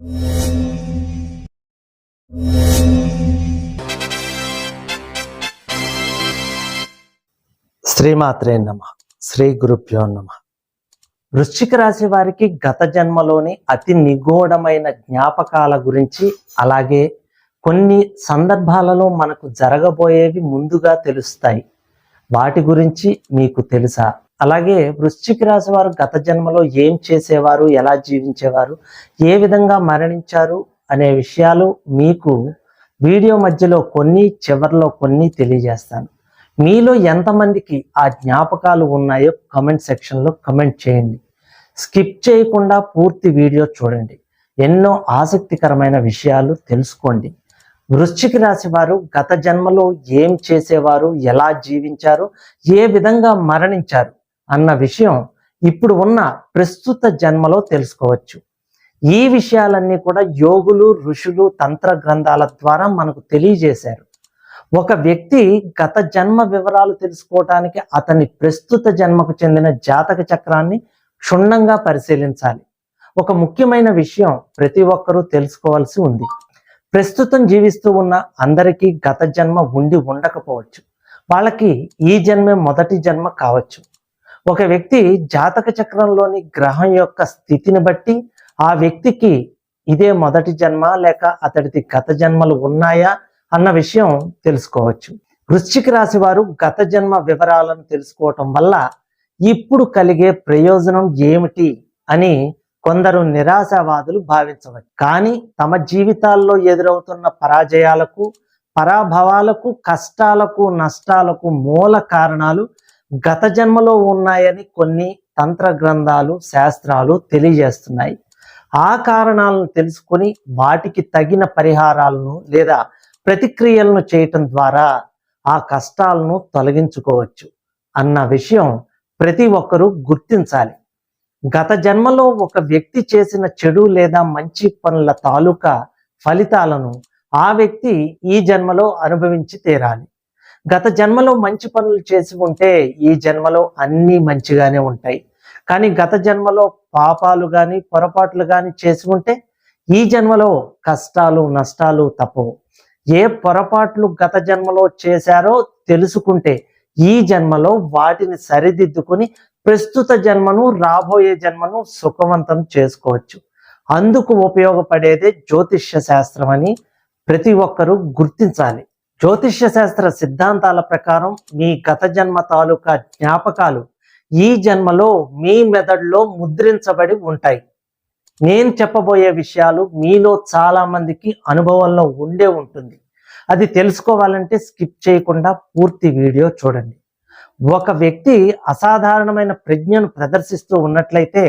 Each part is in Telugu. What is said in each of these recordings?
శ్రీమాత్రే నమ శ్రీ గురుభ్యో నమ. వృశ్చిక రాశి వారికి గత జన్మలోని అతి నిగూఢమైన జ్ఞాపకాల గురించి అలాగే కొన్ని సందర్భాలలో మనకు జరగబోయేవి ముందుగా తెలుస్తాయి. వాటి గురించి మీకు తెలుసా? అలాగే వృశ్చిక రాశి వారు గత జన్మలో ఏం చేసేవారు ఎలా జీవించేవారు ఏ విధంగా మరణించారు అనే విషయాలు మీకు వీడియో మధ్యలో కొన్ని చివరిలో కొన్ని తెలియజేస్తాను. మీలో ఎంతమందికి ఆ జ్ఞాపకాలు ఉన్నాయో కమెంట్ సెక్షన్లో కమెంట్ చేయండి. స్కిప్ చేయకుండా పూర్తి వీడియో చూడండి. ఎన్నో ఆసక్తికరమైన విషయాలు తెలుసుకోండి. వృశ్చిక రాశి వారు గత జన్మలో ఏం చేసేవారు ఎలా జీవించారు ఏ విధంగా మరణించారు అన్న విషయం ఇప్పుడు ఉన్న ప్రస్తుత జన్మలో తెలుసుకోవచ్చు. ఈ విషయాలన్నీ కూడా యోగులు ఋషులు తంత్ర గ్రంథాల ద్వారా మనకు తెలియజేశారు. ఒక వ్యక్తి గత జన్మ వివరాలు తెలుసుకోవటానికి అతని ప్రస్తుత జన్మకు చెందిన జాతక చక్రాన్ని క్షుణ్ణంగా పరిశీలించాలి. ఒక ముఖ్యమైన విషయం ప్రతి ఒక్కరూ తెలుసుకోవాల్సి ఉంది. ప్రస్తుతం జీవిస్తూ ఉన్న అందరికీ గత జన్మ ఉండి ఉండకపోవచ్చు. వాళ్ళకి ఈ జన్మే మొదటి జన్మ కావచ్చు. ఒక వ్యక్తి జాతక చక్రంలోని గ్రహం యొక్క స్థితిని బట్టి ఆ వ్యక్తికి ఇదే మొదటి జన్మ లేక అతడిది గత జన్మలు ఉన్నాయా అన్న విషయం తెలుసుకోవచ్చు. వృశ్చిక రాశి వారు గత జన్మ వివరాలను తెలుసుకోవటం వల్ల ఇప్పుడు కలిగే ప్రయోజనం ఏమిటి అని కొందరు నిరాశావాదులు భావించవచ్చు. కానీ తమ జీవితాల్లో ఎదురవుతున్న పరాజయాలకు పరాభవాలకు కష్టాలకు నష్టాలకు మూల కారణాలు గత జన్మలో ఉన్నాయని కొన్ని తంత్ర గ్రంథాలు శాస్త్రాలు తెలియజేస్తున్నాయి. ఆ కారణాలను తెలుసుకొని వాటికి తగిన పరిహారాలను లేదా ప్రతిక్రియలను చేయటం ద్వారా ఆ కష్టాలను తొలగించుకోవచ్చు అన్న విషయం ప్రతి ఒక్కరూ గుర్తించాలి. గత జన్మలో ఒక వ్యక్తి చేసిన చెడు లేదా మంచి పనుల తాలూకా ఫలితాలను ఆ వ్యక్తి ఈ జన్మలో అనుభవించి తీరాలి. గత జన్మలో మంచి పనులు చేసి ఉంటే ఈ జన్మలో అన్నీ మంచిగానే ఉంటాయి. కానీ గత జన్మలో పాపాలు కానీ పొరపాట్లు కానీ చేసి ఉంటే ఈ జన్మలో కష్టాలు నష్టాలు తప్పవు. ఏ పొరపాట్లు గత జన్మలో చేశారో తెలుసుకుంటే ఈ జన్మలో వాటిని సరిదిద్దుకుని ప్రస్తుత జన్మను రాబోయే జన్మను సుఖవంతం చేసుకోవచ్చు. అందుకు ఉపయోగపడేదే జ్యోతిష్య శాస్త్రం అని ప్రతి ఒక్కరూ గుర్తించాలి. జ్యోతిష్య శాస్త్ర సిద్ధాంతాల ప్రకారం మీ గత జన్మ తాలూకా జ్ఞాపకాలు ఈ జన్మలో మీ మెదడులో ముద్రించబడి ఉంటాయి. నేను చెప్పబోయే విషయాలు మీలో చాలామందికి అనుభవంలో ఉండే ఉంటుంది. అది తెలుసుకోవాలంటే స్కిప్ చేయకుండా పూర్తి వీడియో చూడండి. ఒక వ్యక్తి అసాధారణమైన ప్రజ్ఞను ప్రదర్శిస్తూ ఉన్నట్లయితే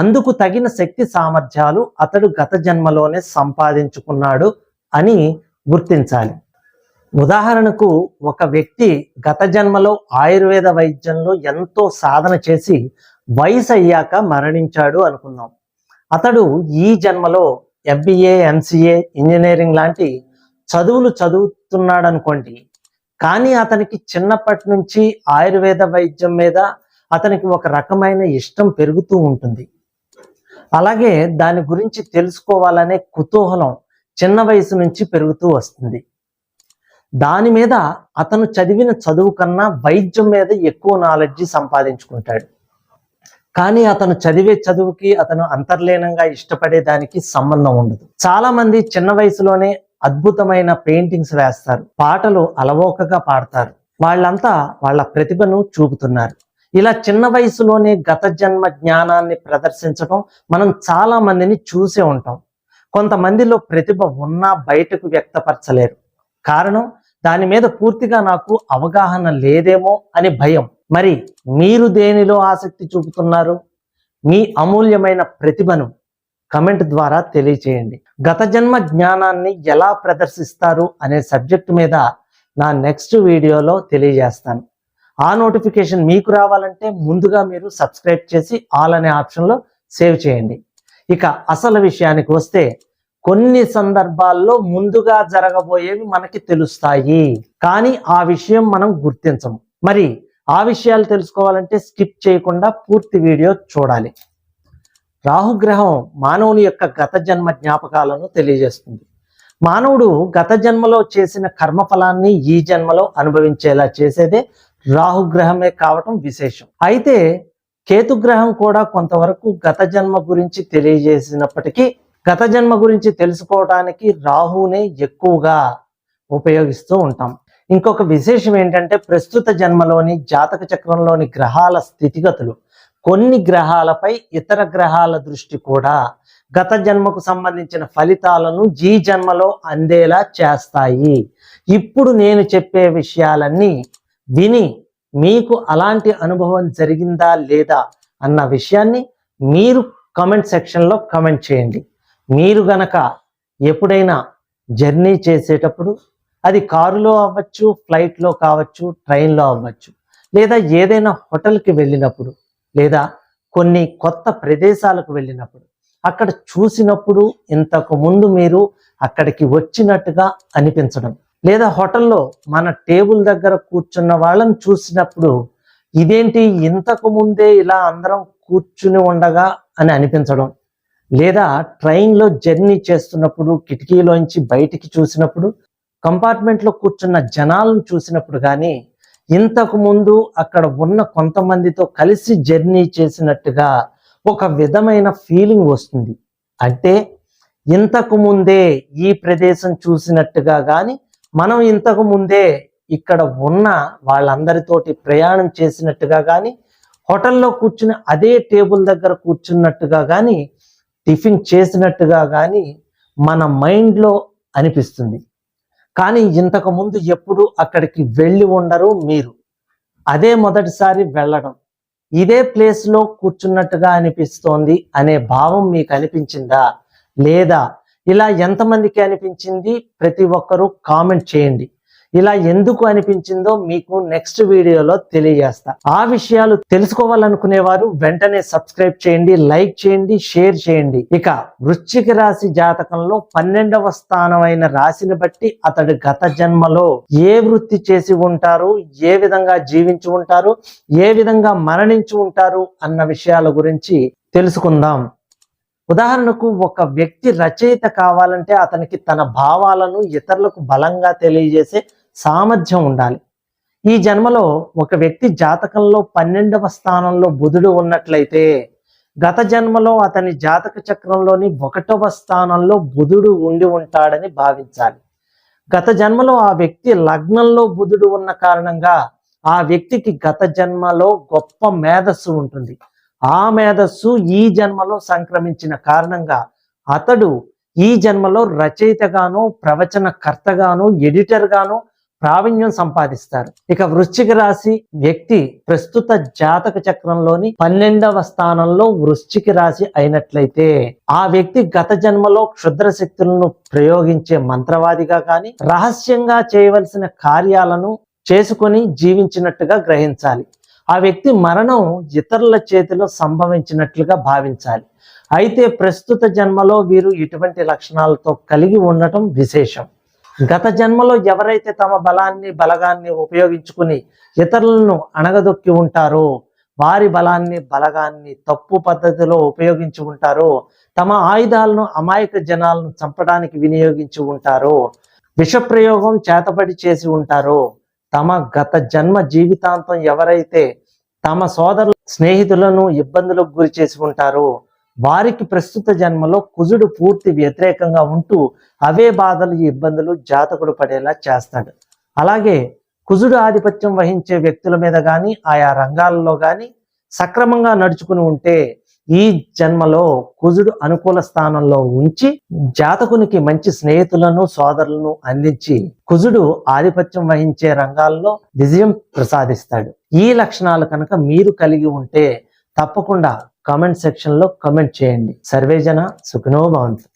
అందుకు తగిన శక్తి సామర్థ్యాలు అతడు గత జన్మలోనే సంపాదించుకున్నాడు అని గుర్తించాలి. ఉదాహరణకు ఒక వ్యక్తి గత జన్మలో ఆయుర్వేద వైద్యంలో ఎంతో సాధన చేసి వయసు అయ్యాక మరణించాడు అనుకుందాం. అతడు ఈ జన్మలో ఎంబీఏ ఎంసీఏ ఇంజనీరింగ్ లాంటి చదువులు చదువుతున్నాడు అనుకోండి కానీ అతనికి చిన్నప్పటి నుంచి ఆయుర్వేద వైద్యం మీద అతనికి ఒక రకమైన ఇష్టం పెరుగుతూ ఉంటుంది. అలాగే దాని గురించి తెలుసుకోవాలనే కుతూహలం చిన్న వయసు నుంచి పెరుగుతూ వస్తుంది. దాని మీద అతను చదివిన చదువు కన్నా వైద్యం మీద ఎక్కువ నాలెడ్జి సంపాదించుకుంటాడు. కానీ అతను చదివే చదువుకి అతను అంతర్లీనంగా ఇష్టపడే దానికి సంబంధం ఉండదు. చాలా మంది చిన్న వయసులోనే అద్భుతమైన పెయింటింగ్స్ వేస్తారు. పాటలు అలవోకగా పాడతారు. వాళ్ళంతా వాళ్ళ ప్రతిభను చూపుతున్నారు. ఇలా చిన్న వయసులోనే గత జన్మ జ్ఞానాన్ని ప్రదర్శించడం మనం చాలా మందిని చూసే ఉంటాం. కొంతమందిలో ప్రతిభ ఉన్నా బయటకు వ్యక్తపరచలేరు. కారణం దాని మీద పూర్తిగా నాకు అవగాహన లేదేమో అని భయం. మరి మీరు దేనిలో ఆసక్తి చూపుతున్నారు? మీ అమూల్యమైన ప్రతిభను కమెంట్ ద్వారా తెలియచేయండి. గత జన్మ జ్ఞానాన్ని ఎలా ప్రదర్శిస్తారు అనే సబ్జెక్ట్ మీద నా నెక్స్ట్ వీడియోలో తెలియజేస్తాను. ఆ నోటిఫికేషన్ మీకు రావాలంటే ముందుగా మీరు సబ్స్క్రైబ్ చేసి ఆల్ అనే ఆప్షన్లో సేవ్ చేయండి. ఇక అసలు విషయానికి వస్తే కొన్ని సందర్భాల్లో ముందుగా జరగబోయేవి మనకి తెలుస్తాయి. కానీ ఆ విషయం మనం గుర్తించము. మరి ఆ విషయాలు తెలుసుకోవాలంటే స్కిప్ చేయకుండా పూర్తి వీడియో చూడాలి. రాహుగ్రహం మానవుని యొక్క గత జన్మ జ్ఞాపకాలను తెలియజేస్తుంది. మానవుడు గత జన్మలో చేసిన కర్మఫలాన్ని ఈ జన్మలో అనుభవించేలా చేసేదే రాహుగ్రహమే కావటం విశేషం. అయితే కేతుగ్రహం కూడా కొంతవరకు గత జన్మ గురించి తెలియజేసినప్పటికీ గత జన్మ గురించి తెలుసుకోవడానికి రాహునే ఎక్కువగా ఉపయోగిస్తూ ఉంటాం. ఇంకొక విశేషం ఏంటంటే ప్రస్తుత జన్మలోని జాతక చక్రంలోని గ్రహాల స్థితిగతులు. కొన్ని గ్రహాలపై ఇతర గ్రహాల దృష్టి కూడా గత జన్మకు సంబంధించిన ఫలితాలను ఈ జన్మలో అందేలా చేస్తాయి. ఇప్పుడు నేను చెప్పే విషయాలన్నీ విని మీకు అలాంటి అనుభవం జరిగిందా లేదా అన్న విషయాన్ని మీరు కామెంట్ సెక్షన్లో కామెంట్ చేయండి. మీరు గనక ఎప్పుడైనా జర్నీ చేసేటప్పుడు అది కారులో అవ్వచ్చు ఫ్లైట్లో కావచ్చు ట్రైన్లో అవ్వచ్చు లేదా ఏదైనా హోటల్కి వెళ్ళినప్పుడు లేదా కొన్ని కొత్త ప్రదేశాలకు వెళ్ళినప్పుడు అక్కడ చూసినప్పుడు ఇంతకు ముందు మీరు అక్కడికి వచ్చినట్టుగా అనిపించడం లేదా హోటల్లో మన టేబుల్ దగ్గర కూర్చున్న వాళ్ళని చూసినప్పుడు ఇదేంటి ఇంతకు ముందే ఇలా అందరం కూర్చుని ఉండగా అని అనిపించడం లేదా ట్రైన్లో జర్నీ చేస్తున్నప్పుడు కిటికీలోంచి బయటికి చూసినప్పుడు కంపార్ట్మెంట్లో కూర్చున్న జనాలను చూసినప్పుడు కానీ ఇంతకు ముందు అక్కడ ఉన్న కొంతమందితో కలిసి జర్నీ చేసినట్టుగా ఒక విధమైన ఫీలింగ్ వస్తుంది. అంటే ఇంతకు ముందే ఈ ప్రదేశం చూసినట్టుగా కానీ మనం ఇంతకు ముందే ఇక్కడ ఉన్న వాళ్ళందరితోటి ప్రయాణం చేసినట్టుగా కానీ హోటల్లో కూర్చుని అదే టేబుల్ దగ్గర కూర్చున్నట్టుగా కానీ టిఫిన్ చేసినట్టుగా కానీ మన మైండ్లో అనిపిస్తుంది. కానీ ఇంతకుముందు ఎప్పుడు అక్కడికి వెళ్ళి ఉండరు మీరు. అదే మొదటిసారి వెళ్ళడం. ఇదే ప్లేస్లో కూర్చున్నట్టుగా అనిపిస్తోంది అనే భావం మీకు అనిపించిందా? లేదా ఇలా ఎంతమందికి అనిపించింది? ప్రతి ఒక్కరూ కామెంట్ చేయండి. ఇలా ఎందుకు అనిపించిందో మీకు నెక్స్ట్ వీడియోలో తెలియజేస్తా. ఆ విషయాలు తెలుసుకోవాలనుకునేవారు వెంటనే సబ్స్క్రైబ్ చేయండి లైక్ చేయండి షేర్ చేయండి. ఇక వృశ్చిక రాశి జాతకంలో పన్నెండవ స్థానమైన రాశిని బట్టి అతడు గత జన్మలో ఏ వృత్తి చేసి ఉంటారు ఏ విధంగా జీవించి ఉంటారు ఏ విధంగా మరణించి ఉంటారు అన్న విషయాల గురించి తెలుసుకుందాం. ఉదాహరణకు ఒక వ్యక్తి రచయిత కావాలంటే అతనికి తన భావాలను ఇతరులకు బలంగా తెలియజేసే సామర్థ్యం ఉండాలి. ఈ జన్మలో ఒక వ్యక్తి జాతకంలో పన్నెండవ స్థానంలో బుధుడు ఉన్నట్లయితే గత జన్మలో అతని జాతక చక్రంలోని ఒకటవ స్థానంలో బుధుడు ఉండి ఉంటాడని భావించాలి. గత జన్మలో ఆ వ్యక్తి లగ్నంలో బుధుడు ఉన్న కారణంగా ఆ వ్యక్తికి గత జన్మలో గొప్ప మేధస్సు ఉంటుంది. ఆ మేధస్సు ఈ జన్మలో సంక్రమించిన కారణంగా అతడు ఈ జన్మలో రచయితగాను ప్రవచనకర్తగాను ఎడిటర్గాను ప్రావీణ్యం సంపాదిస్తారు. ఇక వృశ్చిక రాశి వ్యక్తి ప్రస్తుత జాతక చక్రంలోని పన్నెండవ స్థానంలో వృశ్చిక రాశి అయినట్లయితే ఆ వ్యక్తి గత జన్మలో క్షుద్ర శక్తులను ప్రయోగించే మంత్రవాదిగా కానీ రహస్యంగా చేయవలసిన కార్యాలను చేసుకొని జీవించినట్టుగా గ్రహించాలి. ఆ వ్యక్తి మరణం ఇతరుల చేతిలో సంభవించినట్లుగా భావించాలి. అయితే ప్రస్తుత జన్మలో వీరు ఇటువంటి లక్షణాలతో కలిగి ఉండటం విశేషం. గత జన్మలో ఎవరైతే తమ బలాన్ని బలగాన్ని ఉపయోగించుకుని ఇతరులను అణగదొక్కి ఉంటారో వారి బలాన్ని బలగాన్ని తప్పు పద్ధతిలో ఉపయోగించి ఉంటారో తమ ఆయుధాలను అమాయక జనాలను చంపడానికి వినియోగించి ఉంటారో విషప్రయోగం చేతపడి చేసి ఉంటారో తమ గత జన్మ జీవితాంతం ఎవరైతే తమ సోదరుల స్నేహితులను ఇబ్బందులకు గురి చేసి ఉంటారో వారికి ప్రస్తుత జన్మలో కుజుడు పూర్తి వ్యతిరేకంగా ఉంటూ అవే బాధలు ఇబ్బందులు జాతకుడు పడేలా చేస్తాడు. అలాగే కుజుడు ఆధిపత్యం వహించే వ్యక్తుల మీద కానీ ఆయా రంగాలలో కానీ సక్రమంగా నడుచుకుని ఉంటే ఈ జన్మలో కుజుడు అనుకూల స్థానంలో ఉంచి జాతకునికి మంచి స్నేహితులను సోదరులను అందించి కుజుడు ఆధిపత్యం వహించే రంగాల్లో విజయం ప్రసాదిస్తాడు. ఈ లక్షణాలు కనుక మీరు కలిగి ఉంటే తప్పకుండా కామెంట్ సెక్షన్లో కామెంట్ చేయండి. సర్వేజన సుఖనో భవంతు.